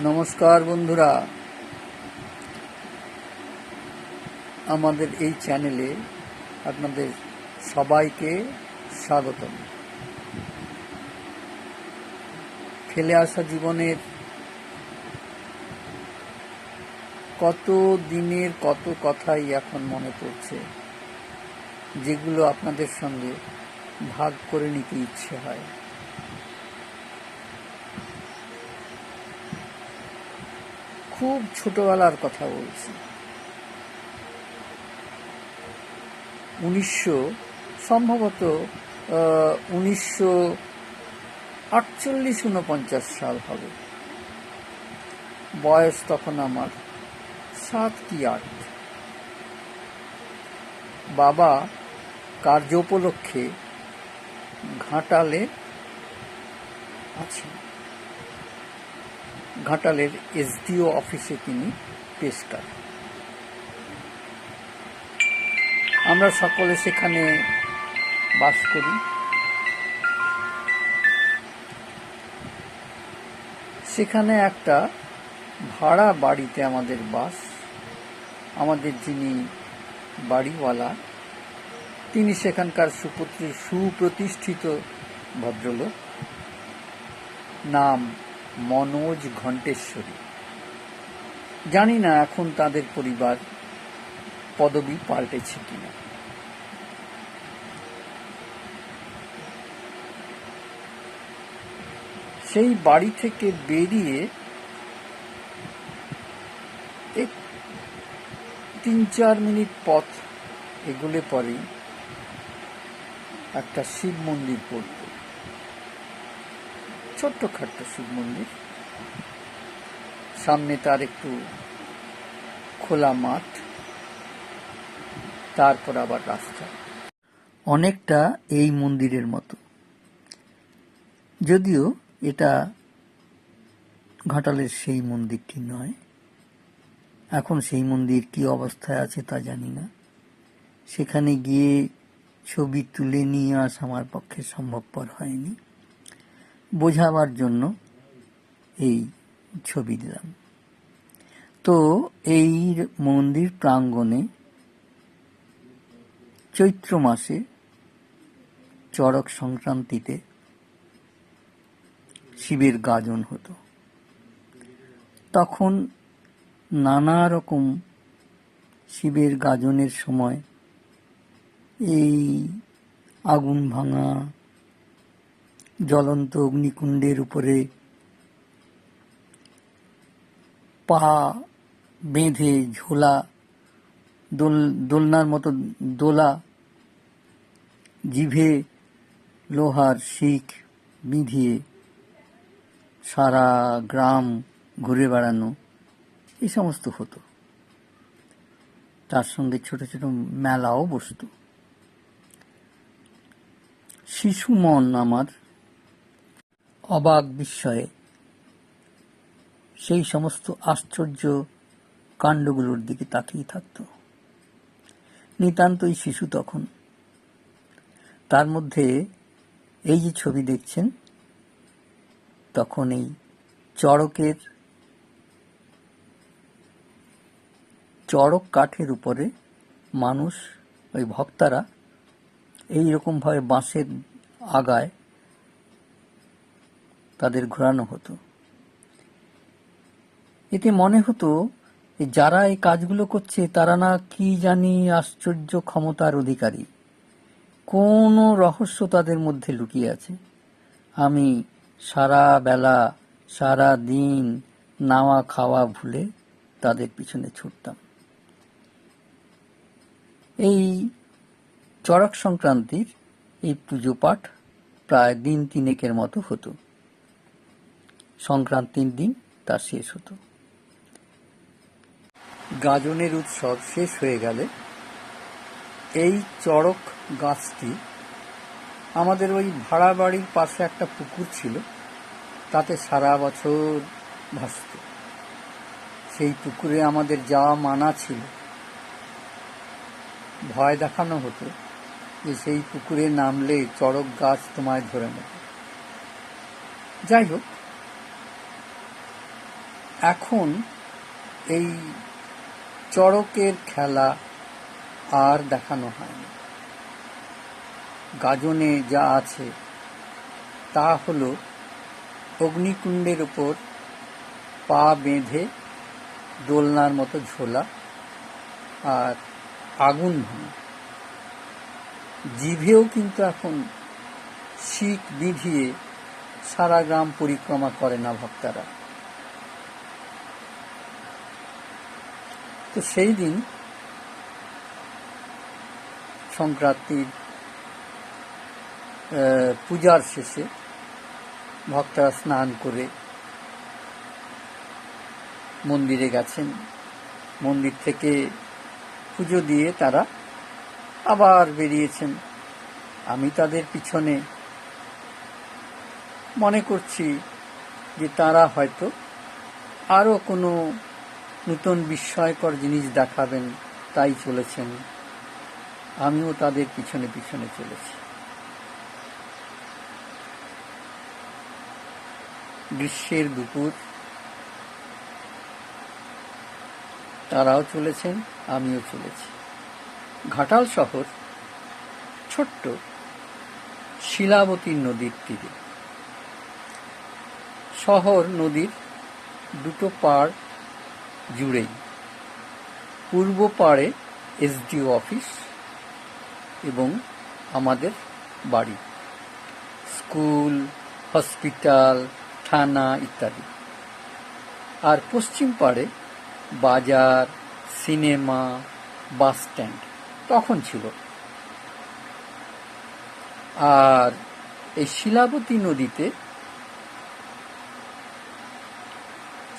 নমস্কার বন্ধুরা। আমাদের এই চ্যানেলে আপনাদের সবাইকে স্বাগতম। ফেলে আসা জীবনের কত দিনের কত কথাই এখন মনে পড়ছে, যেগুলো আপনাদের সঙ্গে ভাগ করে নিতে ইচ্ছে হয়। খুব ছোটবেলার কথা বলছি। উনিশশো, সম্ভবত উনিশশো আটচল্লিশ উনপঞ্চাশ সাল হবে। বয়স তখন আমার সাত কি আট। বাবা কার্য উপলক্ষে ঘাটালে আছেন। ঘাটালের এসডিও অফিসে তিনি পেশকার আমরা সকলে সেখানে বাস করি। সেখানে একটা ভাড়া বাড়িতে আমাদের বাস। আমাদের যিনি বাড়িওয়ালা, তিনি সেখানকার সুপ্রতিষ্ঠিত ভদ্রলোক। নাম মনোজ ঘণ্টেশ্বরী। জানি না এখন তাদের পরিবার পদবি পাল্টেছে কিনা। সেই বাড়ি থেকে বেরিয়ে তিন চার মিনিট পথ এগুলে পরেই একটা শিব মন্দির পড়ত ছোট্ট খাট্ট শিব মন্দির। সামনে তার একটু খোলা মাঠ, তারপর আবার রাস্তা। অনেকটা এই মন্দিরের মতো। যদিও এটা ঘাটালের সেই মন্দিরটি নয়। এখন সেই মন্দির কি অবস্থায় আছে তা জানি না। সেখানে গিয়ে ছবি তুলে নিয়ে আসা আমার পক্ষে সম্ভবপর হয়নি। বোঝাবার জন্য এই ছবি দিলাম। তো এই মন্দির প্রাঙ্গণে চৈত্র মাসে চড়ক সংক্রান্তিতে শিবের গাজন হতো। তখন নানা রকম শিবের গাজনের সময় এই আগুন ভাঙা জ্বলন্ত অগ্নিকুণ্ডের উপরে পা বেঁধে ঝোলা, দোল, দোলনার মতো দোলা, জিভে লোহার শিখ বিঁধিয়ে সারা গ্রাম ঘুরে বেড়ানো, এই সমস্ত হতো। তার সঙ্গে ছোট ছোট মেলাও বসত। শিশু মন আমার অবাক বিস্ময়ে। সেই সমস্ত আশ্চর্য কাণ্ডগুলোর দিকে তাকিয়ে থাকত। নিতান্তই শিশু তখন। তার মধ্যে এই যে ছবি দেখছেন, তখন এই চড়কের চড়ক কাঠের উপরে মানুষ, ওই ভক্তারা, এই রকমভাবে বাঁশের আগায় তাদের ঘোরানো হতো। এতে মনে হতো যারা এই কাজগুলো করছে, তারা না কি জানি আশ্চর্য ক্ষমতার অধিকারী। কোন রহস্য তাদের মধ্যে লুকিয়ে আছে। আমি সারা বেলা, সারা দিন নাওয়া খাওয়া ভুলে তাদের পিছনে ছুটতাম। এই চড়ক সংক্রান্তির এই পুজো পাঠ প্রায় দিন তিনেকের মতো হতো। সংক্রান্তির দিন তা শেষ হতো। গাজনের উৎসব শেষ হয়ে গেলে এই চড়ক গাছটি আমাদের ওই ভাড়া বাড়ির পাশে একটা পুকুর ছিল, তাতে সারা বছর ভাসত। সেই পুকুরে আমাদের যাওয়া মানা ছিল। ভয় দেখানো হতো যে সেই পুকুরে নামলে চড়ক গাছ তোমায় ধরে নেবে। যাই হোক এখন এই চড়কের খেলা আর দেখানো হয় না গাজনে যা আছে তা হল অগ্নিকুণ্ডের ওপর পা বেঁধে দোলনার মতো ঝোলা আর আগুন ভাঙা জিভেও কিন্তু এখন শিখ বিধিয়ে সারা গ্রাম পরিক্রমা করে না ভক্তারা। তো সেই দিন সংক্রান্তির পূজার শেষে ভক্তরা স্নান করে মন্দিরে গেছেন। মন্দির থেকে পুজো দিয়ে তারা আবার বেরিয়েছেন। আমি তাদের পিছনে মনে করছি যে তারা হয়তো আরও কোনো নতুন বিস্ময়কর জিনিস দেখাবেন, তাই চলেছেন। আমিও তাদের পিছনে পিছনে চলেছি। গ্রীষ্মের দুপুর, তারাও চলেছেন, আমিও চলেছি। ঘাটাল শহর, ছোট্ট শিলাবতী নদীর তীরে। শহর, নদীর দুটো পাড় জুড়েই পূর্ব পাড়ে এসডিও অফিস এবং আমাদের বাড়ি। স্কুল, হসপিটাল, থানা ইত্যাদি। আর পশ্চিম পাড়ে বাজার, সিনেমা, বাস স্ট্যান্ড তখন ছিল। আর এই শিলাবতী নদীতে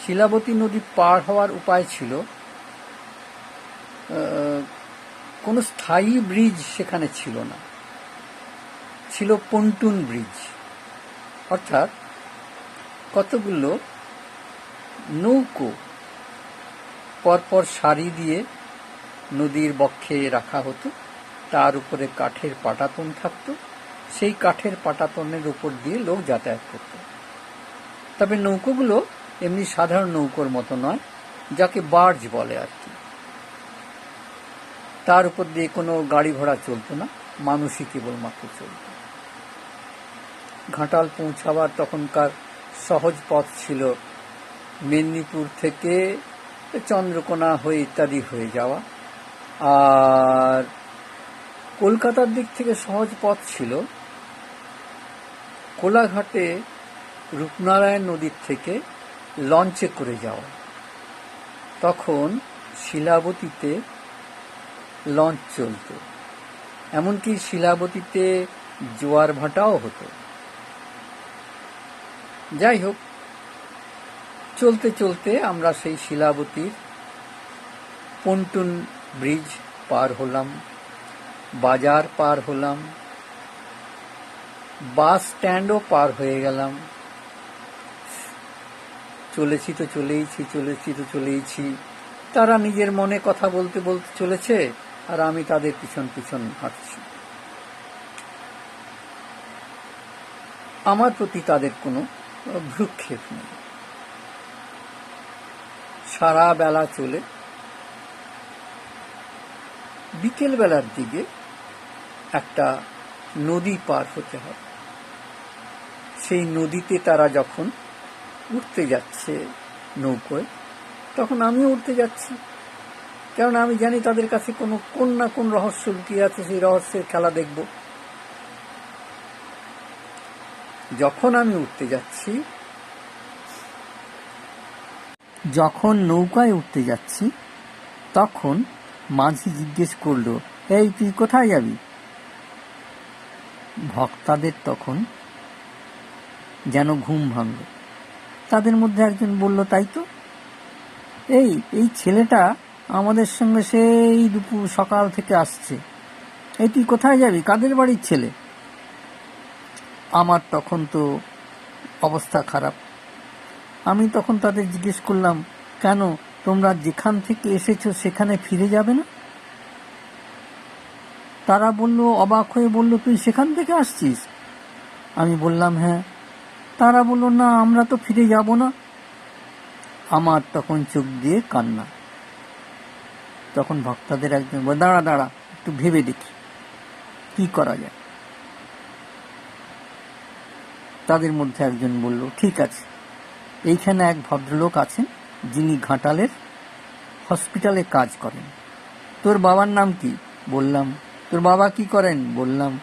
শিলাবতী নদী পার হওয়ার উপায় ছিল কোনো স্থায়ী ব্রিজ সেখানে ছিল না। ছিল পন্টুন ব্রিজ। অর্থাৎ কতগুলো নৌকো পরপর সারি দিয়ে নদীর বক্ষে রাখা হতো, তার উপরে কাঠের পাটাতন থাকতো, সেই কাঠের পাটাতনের উপর দিয়ে লোক যাতায়াত করত। তবে নৌকোগুলো এমনি সাধারণ নৌকোর মতো নয়, যাকে বার্জ বলে আর কি। তার উপর দিয়ে কোনো গাড়ি ঘোড়া চলতো না, মানুষই কেবলমাত্র চলত। ঘাটাল পৌঁছাবার তখনকার সহজ পথ ছিল মেদিনীপুর থেকে চন্দ্রকোনা হয়ে ইত্যাদি হয়ে যাওয়া। আর কলকাতার দিক থেকে সহজ পথ ছিল কোলাঘাটে রূপনারায়ণ নদীর থেকে লঞ্চে করে যাওয়া তখন শিলাবতীতে লঞ্চ চলত। এমনকি শিলাবতীতে জোয়ার ভাটাও হতো। যাই হোক, চলতে চলতে আমরা সেই শিলাবতীর পন্টুন ব্রিজ পার হলাম, বাজার পার হলাম, বাস স্ট্যান্ডও পার হয়ে গেলাম। চলেছি তো চলেইছি, চলেছি তো চলেইছি। তারা নিজের মনে কথা বলতে বলতে চলেছে, আর আমি তাদের পিছন পিছন হাঁটছি। আমার প্রতি তাদের কোনো ভ্রুক্ষেপ নেই। সারা বেলা চলে। বিকেল বেলার দিকে একটা নদী পার হতে হয়। সেই নদীতে তারা যখন উঠতে যাচ্ছে নৌকোয়, তখন আমিও উঠতে যাচ্ছি। কারণ আমি জানি তাদের কাছে কোনো, কোন না কোন রহস্য লুকিয়ে আছে, সেই রহস্যের খেলা দেখব। যখন আমি উঠতে যাচ্ছি, যখন নৌকায় উঠতে যাচ্ছি, তখন মাঝি জিজ্ঞেস করল, এই, তুই কোথায় যাবি? ভক্তাদের তখন যেন ঘুম ভাঙল। তাদের মধ্যে একজন বলল, তাই তো? এই এই ছেলেটা আমাদের সঙ্গে সেই দুপুর সকাল থেকে আসছে। এই তুই কোথায় যাবি? কাদের বাড়ির ছেলে? আমার তখন তো অবস্থা খারাপ। আমি তখন তাদের জিজ্ঞেস করলাম, কেন, তোমরা যেখান থেকে এসেছ সেখানে ফিরে যাবে না? তারা বলল, অবাক হয়ে বলল, তুই সেখান থেকে আসছিস? আমি বললাম হ্যাঁ। তারা বলল, না, আমরা তো ফিরে যাব না। আমার তখন চোখ দিয়ে কান্না। তখন ভক্তদের একজন দাঁড়া দাঁড়া, একটু ভেবে দেখি, কি করা যায়? তাদের মধ্যে একজন বলল, ঠিক আছে, এইখানে এক ভদ্রলোক আছেন, যিনি ঘাটালের হসপিটালে কাজ করেন। তোর বাবার নাম কি? বললাম, তোর বাবা কি করেন? বললাম,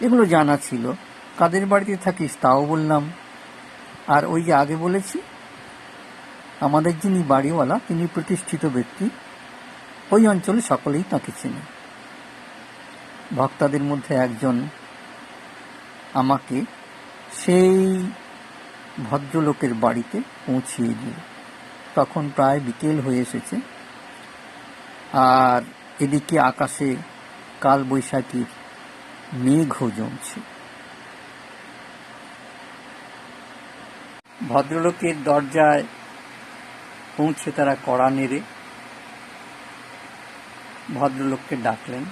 এগুলো জানা ছিল। কাদের বাড়িতে থাকিস, তাও বললাম। আর ওই যে আগে বলেছি, আমাদের যিনি বাড়িওয়ালা, তিনি প্রতিষ্ঠিত ব্যক্তি, ওই অঞ্চলে সকলেই তাঁকে চেনে। ভক্তাদের মধ্যে একজন আমাকে সেই ভদ্রলোকের বাড়িতে পৌঁছিয়ে দিল। তখন প্রায় বিকেল হয়ে এসেছে। আর এদিকে আকাশে কাল বৈশাখীর মেঘও জমছে। ভদ্রলোকের দরজায় পৌঁছে তারা কড়া নেড়ে ভদ্রলোককে ডাকলেন।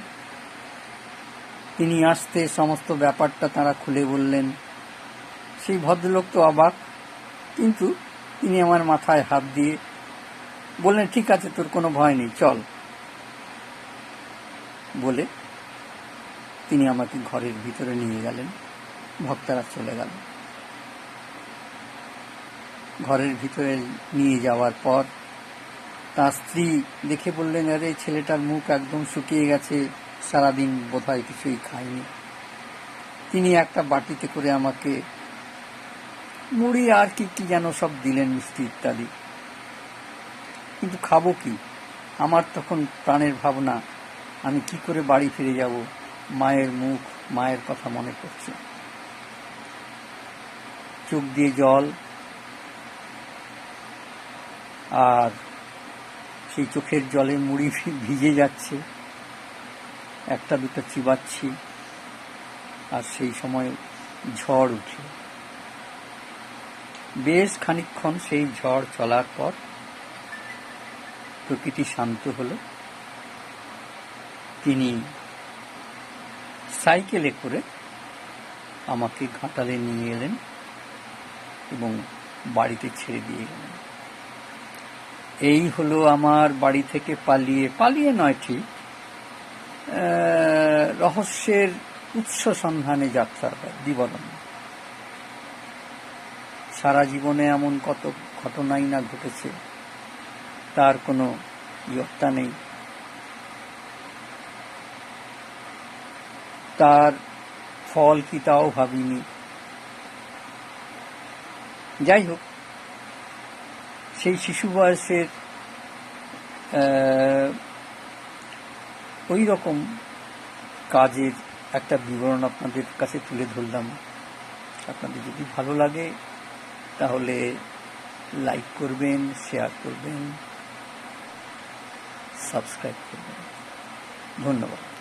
তিনি আসতে সমস্ত ব্যাপারটা তারা খুলে বললেন। সেই ভদ্রলোক তো অবাক, কিন্তু তিনি আমার মাথায় হাত দিয়ে বললেন, ঠিক আছে, তোর কোনো ভয় নেই, চল। বলে তিনি আমাকে ঘরের ভিতরে নিয়ে গেলেন। ভক্তরা চলে গেল। ঘরের ভিতরে নিয়ে যাওয়ার পর তার স্ত্রী দেখে বললেন, আরে, ছেলেটার মুখ একদম শুকিয়ে গেছে, সারাদিন বোধহয় কিছুই খায়নি। তিনি একটা বাটিতে করে আমাকে মুড়ি আর কি কি যেন সব দিলেন, মিষ্টি ইত্যাদি। কিন্তু খাব কি? আমার তখন প্রাণের ভাবনা, আমি কি করে বাড়ি ফিরে যাব? মায়ের মুখ, মায়ের কথা মনে পড়ছে। চোখ দিয়ে জল আর সেই চোখের জলে মুড়ি ভিজে যাচ্ছে। একটা দুটো চিবাচ্ছি আর সেই সময় ঝড় উঠে। বেশ খানিকক্ষণ সেই ঝড় চলার পর প্রকৃতি শান্ত হলো। তিনি সাইকেলে করে আমাকে ঘাটালে নিয়ে এলেন এবং বাড়িতে ছেড়ে দিয়ে গেলেন। এই হলো আমার বাড়ি থেকে পালিয়ে পালিয়ে নয় ঠিক রহস্যের উৎস সন্ধানে যাত্রা বিবরণ সারা জীবনে এমন কত ঘটনাই না ঘটেছে, তার কোনো ইয়ত্তা নেই। তার ফল কি তাও ভাবিনি। যাই হোক সেই শিশু বয়সের ওই রকম কাজের একটা বিবরণ আপনাদের কাছে তুলে ধরলাম। আপনাদের যদি ভালো লাগে, তাহলে লাইক করবেন, শেয়ার করবেন, সাবস্ক্রাইব করবেন। ধন্যবাদ।